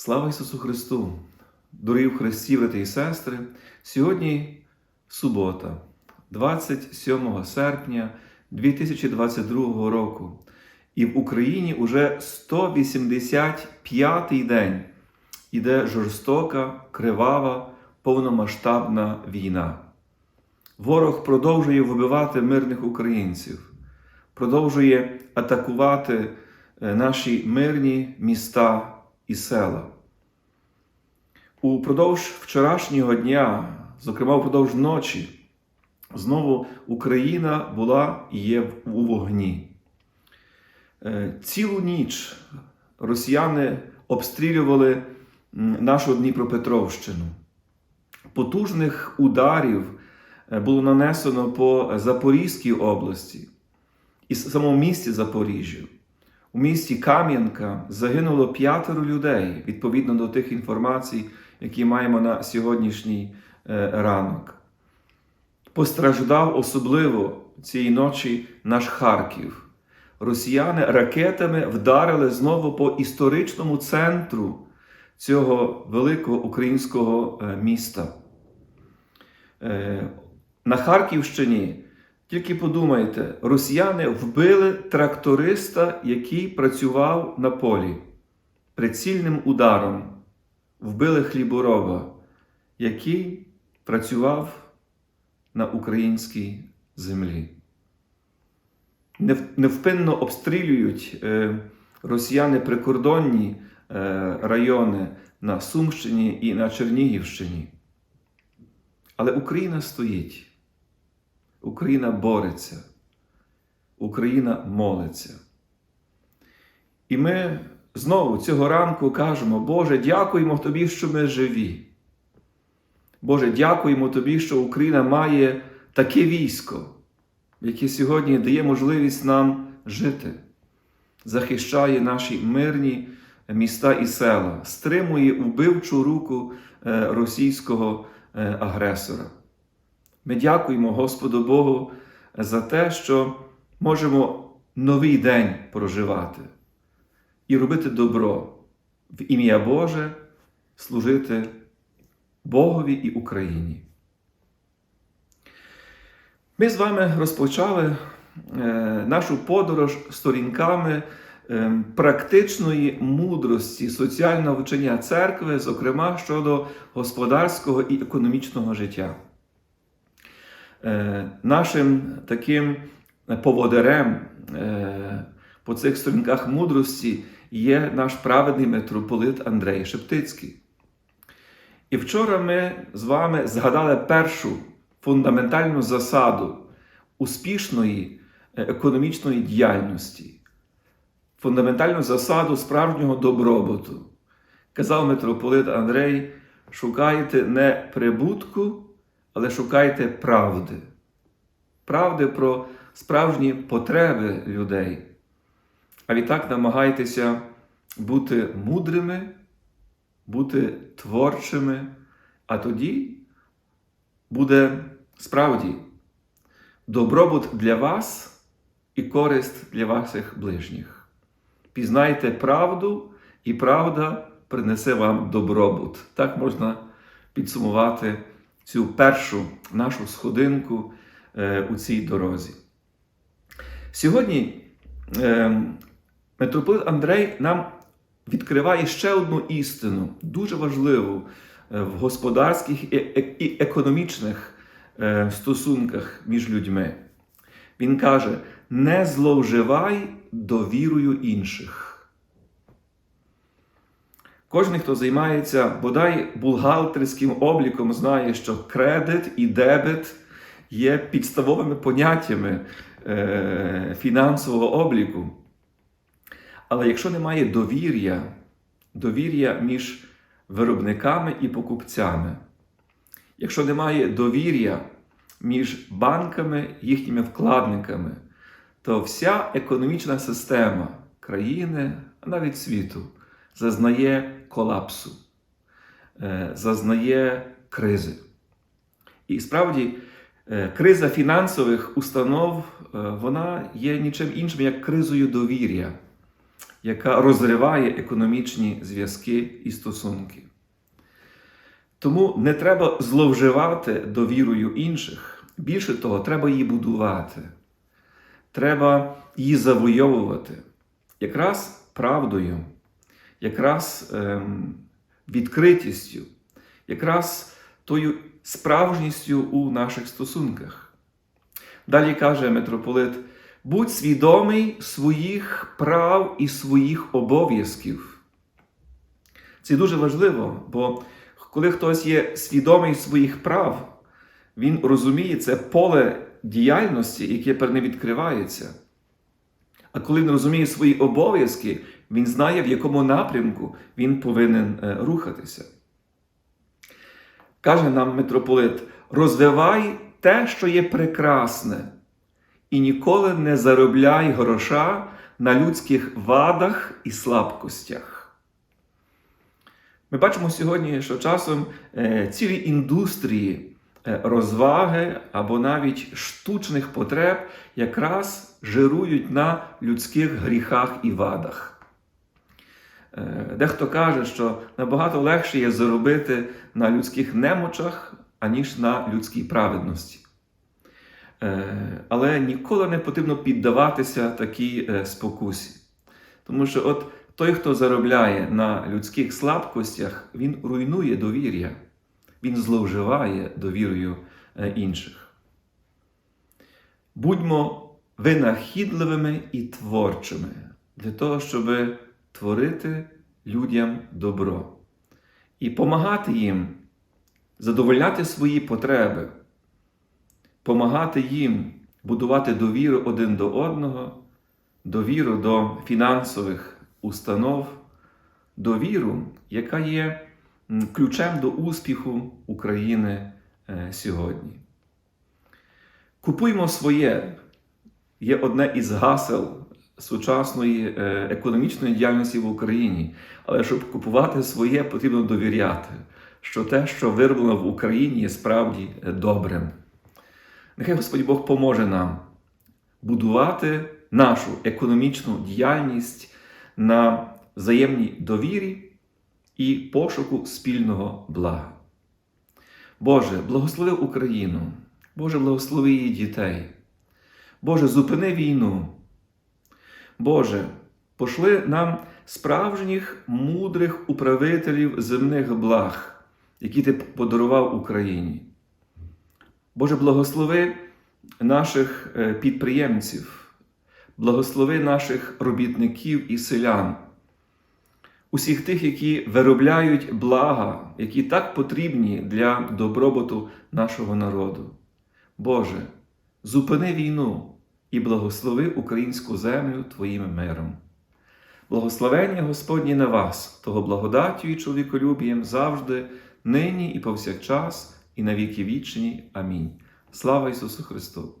Слава Ісусу Христу! Дорогі в Христі, брати і сестри! Сьогодні субота, 27 серпня 2022 року. І в Україні уже 185-й день іде жорстока, кривава, повномасштабна війна. Ворог продовжує вбивати мирних українців, продовжує атакувати е, наші мирні міста і села. Упродовж вчорашнього дня, зокрема впродовж ночі, знову Україна була і є у вогні. Е, Цілу ніч росіяни обстрілювали нашу Дніпропетровщину. Потужних ударів е, було нанесено по Запорізькій області і самому місті Запоріжжя. У місті Кам'янка загинуло п'ятеро людей відповідно до тих інформацій, які маємо на сьогоднішній е, ранок. Постраждав особливо цієї ночі наш Харків. Росіяни ракетами вдарили знову по історичному центру цього великого українського е, міста. Е, На Харківщині тільки подумайте, росіяни вбили тракториста, який працював на полі. Прицільним ударом вбили хлібороба, який працював на українській землі. Невпинно обстрілюють е, росіяни прикордонні е, райони на Сумщині і на Чернігівщині. Але Україна стоїть. Україна бореться, Україна молиться. І ми знову цього ранку кажемо, Боже, дякуємо Тобі, що ми живі. Боже, дякуємо Тобі, що Україна має таке військо, яке сьогодні дає можливість нам жити, захищає наші мирні міста і села, стримує вбивчу руку е, російського е, агресора. Ми дякуємо Господу Богу за те, що можемо новий день проживати і робити добро в ім'я Боже, служити Богові і Україні. Ми з вами розпочали е, нашу подорож сторінками е, практичної мудрості соціального вчення церкви, зокрема щодо господарського і економічного життя. Е, Нашим таким поводирем е, по цих сторінках мудрості є наш праведний митрополит Андрей Шептицький. І вчора ми з вами згадали першу фундаментальну засаду успішної е, економічної діяльності, фундаментальну засаду справжнього добробуту. Казав митрополит Андрей: шукайте не прибутку, але шукайте правди. Правди про справжні потреби людей. А відтак намагайтеся бути мудрими, бути творчими, а тоді буде справді добробут для вас і користь для ваших ближніх. Пізнайте правду, і правда принесе вам добробут. Так можна підсумувати цю першу нашу сходинку е, у цій дорозі. Сьогодні е, митрополит Андрей нам відкриває ще одну істину, дуже важливу е, в господарських і, економічних стосунках між людьми. Він каже: не зловживай довірою інших. Кожен, хто займається бодай бухгалтерським обліком, знає, що кредит і дебет є підставовими поняттями е, фінансового обліку. Але якщо немає довір'я, довір'я між виробниками і покупцями, якщо немає довір'я між банками і їхніми вкладниками, то вся економічна система країни, а навіть світу, зазнає колапсу, е, зазнає кризи. І справді, е, криза фінансових установ е, вона є нічим іншим, як кризою довір'я. яка розриває економічні зв'язки і стосунки. Тому не треба зловживати довірою інших. Більше того, треба її будувати. Треба її завойовувати якраз правдою, якраз ем, відкритістю, якраз тою справжністю у наших стосунках. Далі каже митрополит: будь свідомий своїх прав і своїх обов'язків. Це дуже важливо, бо коли хтось є свідомий своїх прав, він розуміє це поле діяльності, яке перед ним відкривається. А коли він розуміє свої обов'язки, він знає, в якому напрямку він повинен е, рухатися. Каже нам митрополит: розвивай те, що є прекрасне, і ніколи не заробляй гроша на людських вадах і слабкостях. Ми бачимо сьогодні, що часом е, цілі індустрії е, розваги або навіть штучних потреб якраз жирують на людських гріхах і вадах. Е, Дехто каже, що набагато легше є заробити на людських немочах, аніж на людській праведності. Е, Але ніколи не потрібно піддаватися такій е, спокусі. Тому що от той, хто заробляє на людських слабкостях, він руйнує довір'я, він зловживає довірою інших. Будьмо винахідливими і творчими для того, щоб творити людям добро і помагати їм задовольняти свої потреби, помагати їм будувати довіру один до одного, довіру до фінансових установ, довіру, яка є ключем до успіху України е, сьогодні. Купуймо своє є одне із гасел сучасної е, економічної діяльності в Україні. Але щоб купувати своє, потрібно довіряти, що те, що вироблено в Україні, є справді е, добрим. Нехай Господь Бог поможе нам будувати нашу економічну діяльність на взаємній довірі і пошуку спільного блага. Боже, благослови Україну, Боже, благослови її дітей. Боже, зупини війну. Боже, пошли нам справжніх мудрих управителів земних благ, які Ти подарував Україні. Боже, благослови наших е, підприємців, благослови наших робітників і селян, усіх тих, які виробляють блага, які так потрібні для добробуту нашого народу. Боже, зупини війну і благослови українську землю Твоїм миром. Благословення Господні на вас, того благодаттю і чоловіколюбієм завжди, нині і повсякчас, і на віки вічні. Амінь. Слава Ісусу Христу!